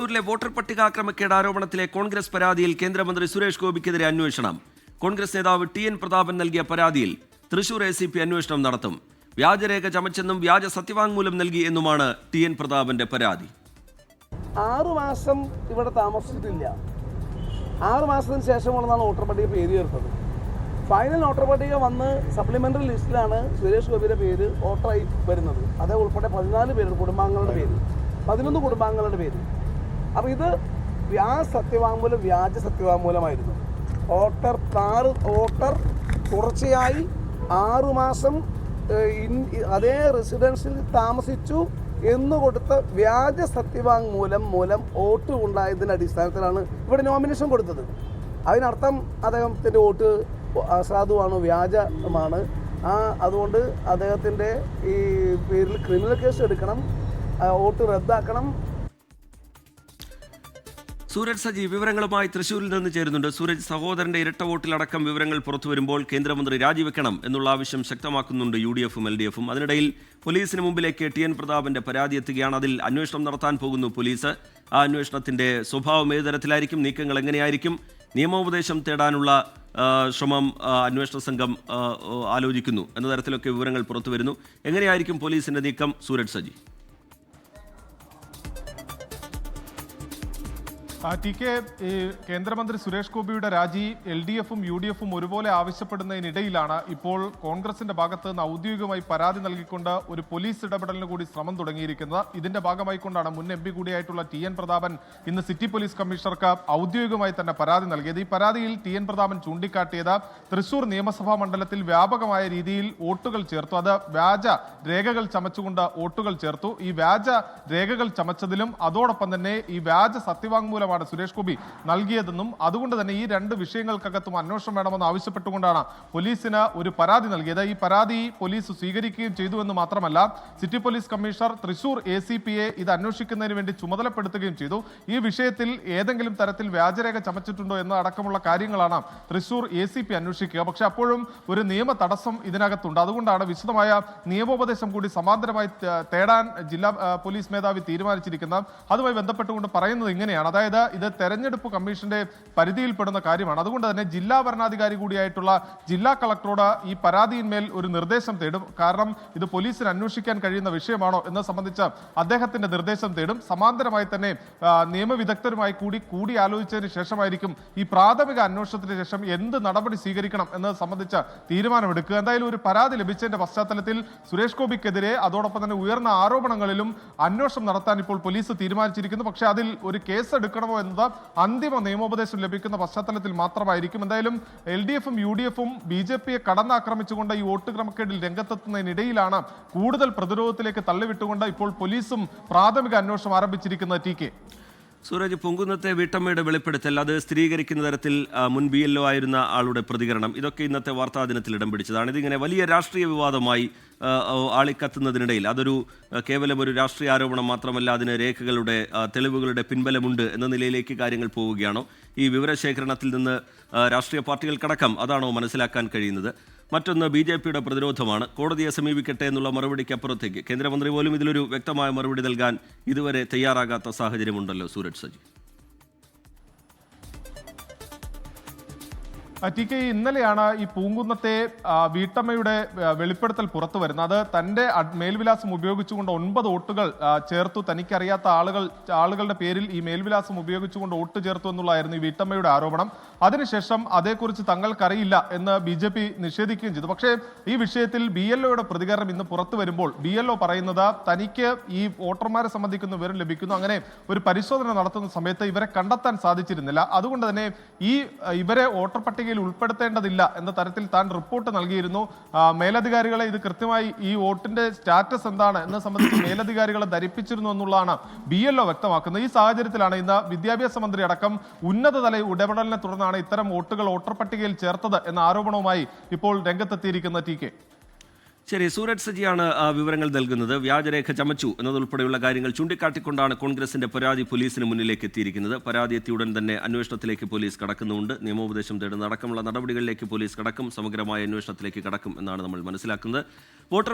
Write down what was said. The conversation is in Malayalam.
തൃശൂരിലെ വോട്ടർ പട്ടിക ക്രമക്കേട് ആരോപണത്തിലെ കോൺഗ്രസ് പരാതിയിൽ കേന്ദ്രമന്ത്രി സുരേഷ് ഗോപിക്കെതിരെ അന്വേഷണം. കോൺഗ്രസ് നേതാവ് ടി എൻ പ്രതാപൻ നൽകിയ പരാതിയിൽ തൃശൂർ എ സി പി അന്വേഷണം നടത്തും. വ്യാജരേഖ ചമച്ചെന്നും വ്യാജ സത്യവാങ്മൂലം നൽകി എന്നുമാണ് ടി എൻ പ്രതാപന്റെ പരാതി. ആറു മാസം ഇവിടെ താമസിച്ചിട്ടില്ല. ആറു മാസത്തിന് ശേഷമാണെന്നാണ് വോട്ടർ പട്ടിക പേര് ചേർത്തത്. ഫൈനൽ വോട്ടർ പട്ടിക വന്ന് സപ്ലിമെന്ററി ലിസ്റ്റിലാണ് സുരേഷ് ഗോപിയുടെ പേര് വോട്ടറായി വരുന്നത്. അതേ ഉൾപ്പെടെ പതിനാല് പേര് കുടുംബാംഗങ്ങളുടെ പേര് പതിനൊന്ന് കുടുംബാംഗങ്ങളുടെ പേര്. അപ്പോൾ ഇത് വ്യാജ സത്യവാങ്മൂലം വ്യാജ സത്യവാങ്മൂലമായിരുന്നു. ഓട്ടർ താറ് ഓട്ടർ തുടർച്ചയായി ആറുമാസം അതേ റെസിഡൻസിൽ താമസിച്ചു എന്ന് കൊടുത്ത വ്യാജ സത്യവാങ്മൂലം മൂലം വോട്ട് ഉണ്ടായതിന്റെ അടിസ്ഥാനത്തിലാണ് ഇവിടെ നോമിനേഷൻ കൊടുത്തത്. അതിനർത്ഥം അദ്ദേഹത്തിന്റെ വോട്ട് അസാധുവാണ് വ്യാജമാണ്. ആ അതുകൊണ്ട് അദ്ദേഹത്തിന്റെ ഈ പേരിൽ ക്രിമിനൽ കേസ് എടുക്കണം വോട്ട് റദ്ദാക്കണം സൂരജ് സജി വിവരങ്ങളുമായി തൃശൂരിൽ നിന്ന് ചേരുന്നുണ്ട്. സൂരജ് സഹോദരന്റെ ഇരട്ട വോട്ടിലടക്കം വിവരങ്ങൾ പുറത്തു വരുമ്പോൾ കേന്ദ്രമന്ത്രി രാജിവെക്കണം എന്നുള്ള ആവശ്യം ശക്തമാക്കുന്നുണ്ട് യു ഡി എഫും എൽ ഡി എഫും അതിനിടയിൽ പോലീസിന് മുമ്പിലേക്ക് ടി എൻ പ്രതാപന്റെ പരാതി എത്തുകയാണ്. അതിൽ അന്വേഷണം നടത്താൻ പോകുന്നു പോലീസ്. ആ അന്വേഷണത്തിന്റെ സ്വഭാവം ഏത് തരത്തിലായിരിക്കും? നീക്കങ്ങൾ എങ്ങനെയായിരിക്കും? നിയമോപദേശം തേടാനുള്ള ശ്രമം അന്വേഷണ സംഘം ആലോചിക്കുന്നു. എന്ന തരത്തിലൊക്കെ വിവരങ്ങൾ പുറത്തു വരുന്നു. എങ്ങനെയായിരിക്കും പോലീസിന്റെ നീക്കം? സൂരജ് സജി. ടി കെ കേന്ദ്രമന്ത്രി സുരേഷ് ഗോപിയുടെ രാജി എൽ ഡി എഫും യു ഡി എഫും ഒരുപോലെ ആവശ്യപ്പെടുന്നതിനിടയിലാണ് ഇപ്പോൾ കോൺഗ്രസിന്റെ ഭാഗത്ത് നിന്ന് ഔദ്യോഗികമായി പരാതി നൽകിക്കൊണ്ട് ഒരു പോലീസ് ഇടപെടലിന് കൂടി ശ്രമം തുടങ്ങിയിരിക്കുന്നത്. ഇതിന്റെ ഭാഗമായി കൊണ്ടാണ് മുൻ എം പി കൂടിയായിട്ടുള്ള ടി എൻ പ്രതാപൻ ഇന്ന് സിറ്റി പോലീസ് കമ്മീഷണർക്ക് ഔദ്യോഗികമായി തന്നെ പരാതി നൽകിയത്. ഈ പരാതിയിൽ ടി എൻ പ്രതാപൻ ചൂണ്ടിക്കാട്ടിയത് തൃശൂർ നിയമസഭാ മണ്ഡലത്തിൽ വ്യാപകമായ രീതിയിൽ വോട്ടുകൾ ചേർത്തു. അത് വ്യാജ രേഖകൾ ചമച്ചുകൊണ്ട് വോട്ടുകൾ ചേർത്തു. ഈ വ്യാജ രേഖകൾ ചമച്ചതിലും അതോടൊപ്പം തന്നെ ഈ വ്യാജ സത്യവാങ്മൂലമാണ് സുരേഷ് ഗോപി നൽകിയതെന്നും അതുകൊണ്ട് തന്നെ ഈ രണ്ട് വിഷയങ്ങൾക്കകത്തും അന്വേഷണം വേണമെന്ന് ആവശ്യപ്പെട്ടുകൊണ്ടാണ് പോലീസിന് ഒരു പരാതി നൽകിയത്. ഈ പരാതി പോലീസ് സ്വീകരിക്കുകയും ചെയ്തു എന്ന് മാത്രമല്ല city police commissioner Thrissur A C ഇത് അന്വേഷിക്കുന്നതിന് വേണ്ടി ചുമതലപ്പെടുത്തുകയും ചെയ്തു. ഈ വിഷയത്തിൽ ഏതെങ്കിലും തരത്തിൽ വ്യാജരേഖ ചമച്ചിട്ടുണ്ടോ എന്ന അടക്കമുള്ള കാര്യങ്ങളാണ് തൃശൂർ എ സി പി അന്വേഷിക്കുക. പക്ഷെ അപ്പോഴും ഒരു നിയമ തടസ്സം ഇതിനകത്തുണ്ട്. അതുകൊണ്ടാണ് വിശദമായ നിയമോപദേശം കൂടി സമാന്തരമായി തേടാൻ ജില്ലാ പോലീസ് മേധാവി തീരുമാനിച്ചിരിക്കുന്നത്. അതുമായി ബന്ധപ്പെട്ടുകൊണ്ട് പറയുന്നത് ഇങ്ങനെയാണ്. അതായത് ഇത് തെരഞ്ഞെടുപ്പ് കമ്മീഷന്റെ പരിധിയിൽപ്പെടുന്ന കാര്യമാണ്. അതുകൊണ്ട് തന്നെ ജില്ലാ ഭരണാധികാരി കൂടിയായിട്ടുള്ള ജില്ലാ കളക്ടറോട് ഈ പരാതിയിന്മേൽ ഒരു നിർദ്ദേശം തേടും. കാരണം ഇത് പോലീസിന് അന്വേഷിക്കാൻ കഴിയുന്ന വിഷയമാണോ എന്ന് സംബന്ധിച്ച് അദ്ദേഹത്തിന്റെ നിർദ്ദേശം തേടും. സമാന്തരമായി തന്നെ നിയമവിദഗ്ധരുമായി കൂടി കൂടി ആലോചിച്ചതിന് ശേഷമായിരിക്കും ഈ പ്രാഥമിക അന്വേഷണത്തിന് ശേഷം എന്ത് നടപടി സ്വീകരിക്കണം എന്നത് സംബന്ധിച്ച തീരുമാനമെടുക്കുക. എന്തായാലും ഒരു പരാതി ലഭിച്ചതിന്റെ പശ്ചാത്തലത്തിൽ സുരേഷ് ഗോപിക്കെതിരെ അതോടൊപ്പം തന്നെ ഉയർന്ന ആരോപണങ്ങളിലും അന്വേഷണം നടത്താൻ ഇപ്പോൾ പോലീസ് തീരുമാനിച്ചിരിക്കുന്നു. പക്ഷേ അതിൽ ഒരു കേസ് എടുക്കണമോ എന്നത് അന്തിമ നിയമോപദേശം ലഭിക്കുന്ന പശ്ചാത്തലത്തിൽ മാത്രമായിരിക്കും. എന്തായാലും എൽ ഡി എഫും യു ഡി എഫും ബി ജെ പിയെ കടന്നാക്രമിച്ചുകൊണ്ട് ഈ വോട്ട് ക്രമക്കേടിൽ രംഗത്തെത്തുന്നതിനിടയിലാണ് കൂടുതൽ പ്രതിരോധത്തിലേക്ക് തള്ളിവിട്ടുകൊണ്ട് ഇപ്പോൾ പോലീസും പ്രാഥമിക അന്വേഷണം ആരംഭിച്ചിരിക്കുന്നത് ടി കെ. സൂരജ് പൊങ്കുന്നത്തെ വീട്ടമ്മയുടെ വെളിപ്പെടുത്തൽ അത് സ്ഥിരീകരിക്കുന്ന തരത്തിൽ മുൻ ബി എൽ ആയിരുന്ന ആളുടെ പ്രതികരണം ഇതൊക്കെ ഇന്നത്തെ വാർത്താ ദിനത്തിൽ ഇടം പിടിച്ചതാണ്. ഇതിങ്ങനെ വലിയ രാഷ്ട്രീയ വിവാദമായി ആളിക്കത്തുന്നതിനിടയിൽ അതൊരു കേവലം ഒരു രാഷ്ട്രീയ ആരോപണം മാത്രമല്ല അതിന് രേഖകളുടെ തെളിവുകളുടെ പിൻബലമുണ്ട് എന്ന നിലയിലേക്ക് കാര്യങ്ങൾ പോവുകയാണോ? ഈ വിവരശേഖരണത്തിൽ നിന്ന് രാഷ്ട്രീയ പാർട്ടികൾക്കടക്കം അതാണോ മനസ്സിലാക്കാൻ കഴിയുന്നത്? മറ്റൊന്ന് ബി ജെ പിയുടെ പ്രതിരോധമാണ്. കോടതിയെ സമീപിക്കട്ടെ എന്നുള്ള മറുപടിക്ക് അപ്പുറത്തേക്ക്. കേന്ദ്രമന്ത്രി പോലും ഇതിലൊരു വ്യക്തമായ മറുപടി നൽകാൻ ഇതുവരെ തയ്യാറാകാത്ത സാഹചര്യമുണ്ടല്ലോ സൂരജ് സജി. ടി കെ ഇന്നലെയാണ് ഈ പൂങ്കുന്നത്തെ വീട്ടമ്മയുടെ വെളിപ്പെടുത്തൽ പുറത്തു വരുന്നത്. അത് തന്റെ മേൽവിലാസം ഉപയോഗിച്ചുകൊണ്ട് ഒൻപത് വോട്ടുകൾ ചേർത്തു. തനിക്കറിയാത്ത ആളുകൾ ആളുകളുടെ പേരിൽ ഈ മേൽവിലാസം ഉപയോഗിച്ചുകൊണ്ട് വോട്ട് ചേർത്തു എന്നുള്ളതായിരുന്നു ഈ വീട്ടമ്മയുടെ ആരോപണം. അതിനുശേഷം അതേക്കുറിച്ച് തങ്ങൾക്കറിയില്ല എന്ന് ബി ജെ പി നിഷേധിക്കുകയും ചെയ്തു. പക്ഷേ ഈ വിഷയത്തിൽ ബി എൽ ഒയുടെ പ്രതികരണം ഇന്ന് പുറത്തു വരുമ്പോൾ ബി എൽ ഒ പറയുന്നത് തനിക്ക് ഈ വോട്ടർമാരെ സംബന്ധിക്കുന്ന വിവരം ലഭിക്കുന്നു. അങ്ങനെ ഒരു പരിശോധന നടത്തുന്ന സമയത്ത് ഇവരെ കണ്ടെത്താൻ സാധിച്ചിരുന്നില്ല. അതുകൊണ്ട് തന്നെ ഈ ഇവരെ വോട്ടർ പട്ടികയിൽ ഉൾപ്പെടുത്തേണ്ടതില്ല എന്ന തരത്തിൽ താൻ റിപ്പോർട്ട് നൽകിയിരുന്നു. മേലധികാരികളെ ഇത് കൃത്യമായി ഈ വോട്ടിന്റെ സ്റ്റാറ്റസ് എന്താണ് എന്ന സംബന്ധിച്ച് മേലധികാരികളെ ധരിപ്പിച്ചിരുന്നു എന്നുള്ളതാണ് ബി എൽ ഒ വ്യക്തമാക്കുന്നത്. ഈ സാഹചര്യത്തിലാണ് ഇന്ന് വിദ്യാഭ്യാസ മന്ത്രി അടക്കം ഉന്നതതല ഇടപെടലിനെ തുടർന്നാണ് ഇത്തരം വോട്ടുകൾ വോട്ടർ പട്ടികയിൽ ചേർത്തത് എന്ന ആരോപണവുമായി ഇപ്പോൾ രംഗത്തെത്തിയിരിക്കുന്ന ടി കെ ശരി സൂരജ് സജിയാണ് വിവരങ്ങൾ നൽകുന്നത്. വ്യാജരേഖ ചമച്ചു എന്നതുൾപ്പെടെയുള്ള കാര്യങ്ങൾ ചൂണ്ടിക്കാട്ടിക്കൊണ്ടാണ് കോൺഗ്രസിന്റെ പരാതി പോലീസിന് മുന്നിലേക്ക് എത്തിയിരിക്കുന്നത്. പരാതി എത്തിയ ഉടൻ തന്നെ അന്വേഷണത്തിലേക്ക് പോലീസ് കടക്കുന്നുണ്ട്. നിയമോപദേശം തേടുന്ന അടക്കമുള്ള നടപടികളിലേക്ക് പോലീസ് കടക്കും. സമഗ്രമായ അന്വേഷണത്തിലേക്ക് കടക്കും എന്നാണ് നമ്മൾ മനസ്സിലാക്കുന്നത്. വോട്ടർ